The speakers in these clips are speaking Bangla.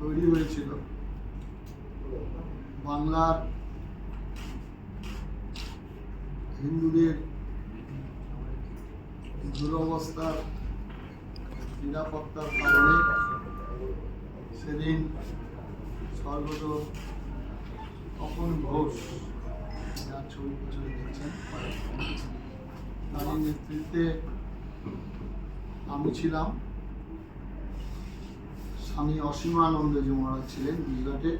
তৈরি হয়েছিল। বাংলার হিন্দুদের দুরবস্থার নিরাপত্তার কারণে সেদিন স্বর্গত তপন ঘোষ যার ছবি পিছনে দেখছেন তার নেতৃত্বে আমি ছিলাম। স্বামী অসীমানন্দ যে মহারাজ ছিলেন গুজরাটে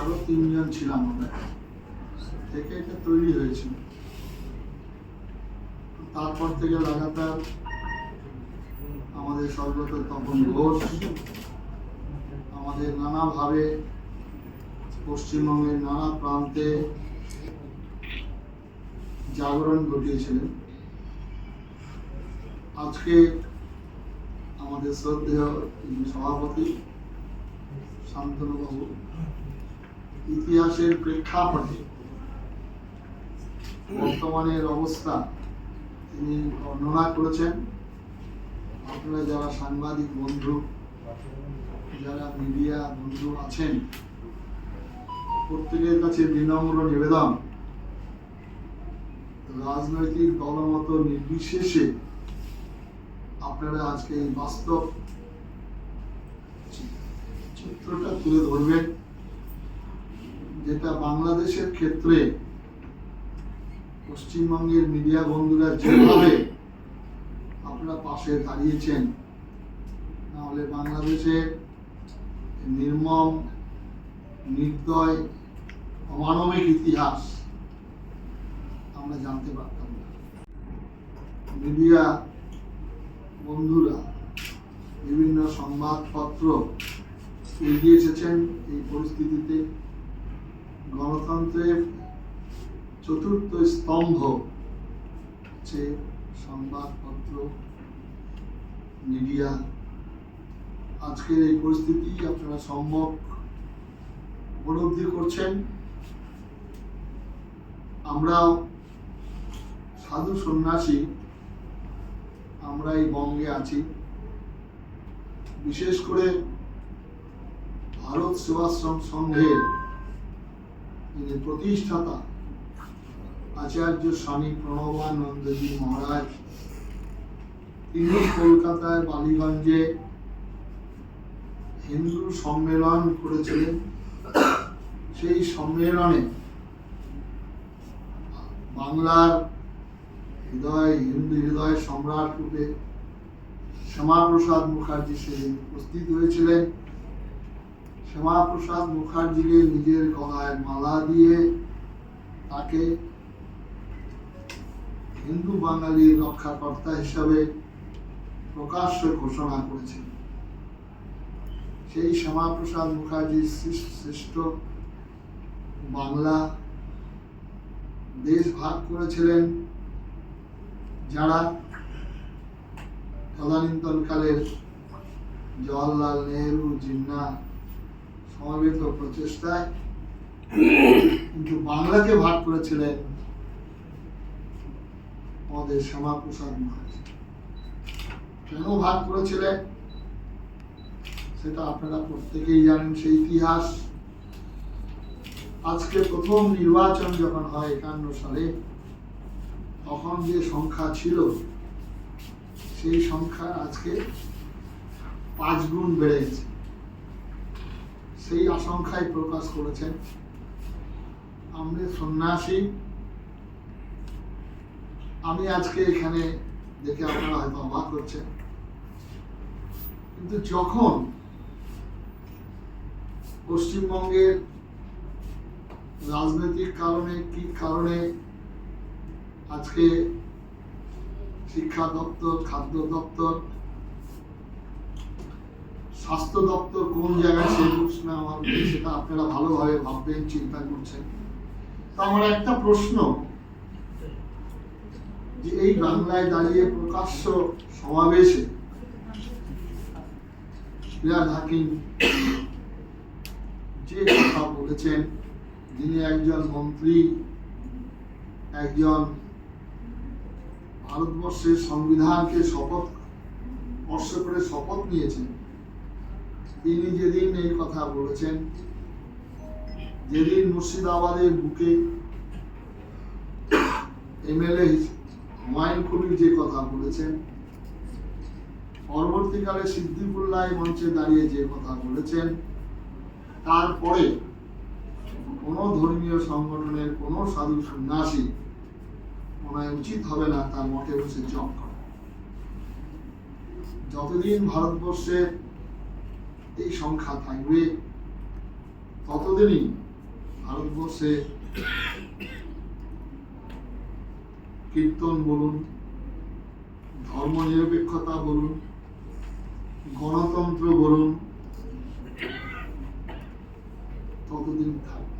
আরও তিনজন ছিলাম আমরা। থেকে এটা তৈরি হয়েছিল। তারপর থেকে লাগাতার আমাদের স্বর্গত তপন ঘোষ, আমাদের নানাভাবে পশ্চিমবঙ্গের নানা প্রান্তে জাগরণ ঘটিয়েছিলেন। আজকে আমাদের শ্রদ্ধেয় সভাপতি, শান্তনুবাবু। ইতিহাসের প্রেক্ষাপটে বর্তমানের অবস্থা তিনি বর্ণনা করেছেন। আপনারা যারা সাংবাদিক বন্ধু, যারা মিডিয়া বন্ধু আছেন, প্রত্যেকের কাছে বিনম্র নিবেদন। রাজনৈতিক দলমত নির্বিশেষে আপনারা আজকে এই বাস্তব চিত্রটা তুলে ধরবেন, যেটা বাংলাদেশের ক্ষেত্রে পশ্চিমবঙ্গের মিডিয়া বন্ধুরা যেভাবে আপনারা পাশে দাঁড়িয়েছেন নাহলে বাংলাদেশে নির্মম, নির্দয়, অমানবিক ইতিহাস আমরা জানতে পারতাম না। মিডিয়া বন্ধুরা, বিভিন্ন সংবাদপত্র এগিয়ে এসেছেন এই পরিস্থিতিতে। গণতন্ত্রের চতুর্থ স্তম্ভ হচ্ছে সংবাদপত্র, মিডিয়া। আজকের এই পরিস্থিতি আপনারা সম্যক উপলব্ধি করছেন। আমরা সাধু সন্ন্যাসী আমরা এই বঙ্গে আছি। বিশেষ করে ভারত সেবাশ্রম সংঘের যিনি প্রতিষ্ঠাতা আচার্য স্বামী প্রণবানন্দজি মহারাজ, তিনি কলকাতায় বালিগঞ্জে হিন্দু সম্মেলন করেছিলেন। সেই সম্মেলনে বাংলার হৃদয়, হিন্দু হৃদয় সম্রাট রূপে শ্যামাপ্রসাদ মুখার্জি সেদিন উপস্থিত হয়েছিলেন। শ্যামাপ্রসাদ মুখার্জিকে নিজের গলায় মালা দিয়ে তাকে হিন্দু বাঙালির রক্ষাকর্তা হিসাবে প্রকাশ্য ঘোষণা করেছেন। সেই শ্যামাপ্রসাদ মুখার্জির সৃষ্ট বাংলা দেশ ভাগ করেছিলেন। যারা তদানীন্তনকালের জওয়াহরলাল নেহরু জিন্না সমবেত প্রচেষ্টায় কিন্তু বাংলাকে ভাগ করেছিলেন আমাদের শ্যামাপ্রসাদ মুখার্জি কেন ভাগ করেছিলেন? সেটা আপনারা প্রত্যেকেই জানেন, সেই ইতিহাস। আজকে প্রথম নির্বাচন যখন হয় একান্ন সালে তখন যে সংখ্যা ছিল, সেই সংখ্যা আজকে পাঁচ গুণ বেড়ে গেছে। সেই আশঙ্কাই প্রকাশ করেছেন আমরা সন্ন্যাসী। আমি আজকে এখানে দেখে আপনারা হয়তো অবাক হচ্ছেন। কিন্তু যখন পশ্চিমবঙ্গের রাজনৈতিক কারণে, কি কারণে আজকে শিক্ষা দপ্তর, খাদ্য দপ্তর, স্বাস্থ্য দপ্তর কোন জায়গায় সেই প্রশ্ন আমার সেটা আপনারা ভালোভাবে ভাববেন, চিন্তা করছেন। তো আমার একটা প্রশ্ন, যে এই বাংলায় দাঁড়িয়ে প্রকাশ্য সমাবেশে যে কথা বলেছেন, যিনি একজন মন্ত্রী, একজন ভারতবর্ষের সংবিধানকে শপথ স্পর্শ করে শপথ নিয়েছেন। তিনি যেদিন এই কথা বলেছেন, যেদিন মুর্শিদাবাদের বুকে এমএলএ হুমায়ুন কবির যে কথা বলেছেন, পরবর্তীকালে সিদ্দিকুল্লাহ মঞ্চে দাঁড়িয়ে যে কথা বলেছেন, তারপরে কোনো ধর্মীয় সংগঠনের কোনো সাধু সন্ন্যাসী উচিত হবে না, তার মঠে বসে জপ করা। যতদিন ভারতবর্ষে এই সংখ্যা থাকবে, ততদিনই ভারতবর্ষে কীর্তন বলুন, ধর্মনিরপেক্ষতা বলুন, গণতন্ত্র বলুন, ততদিন থাকবে।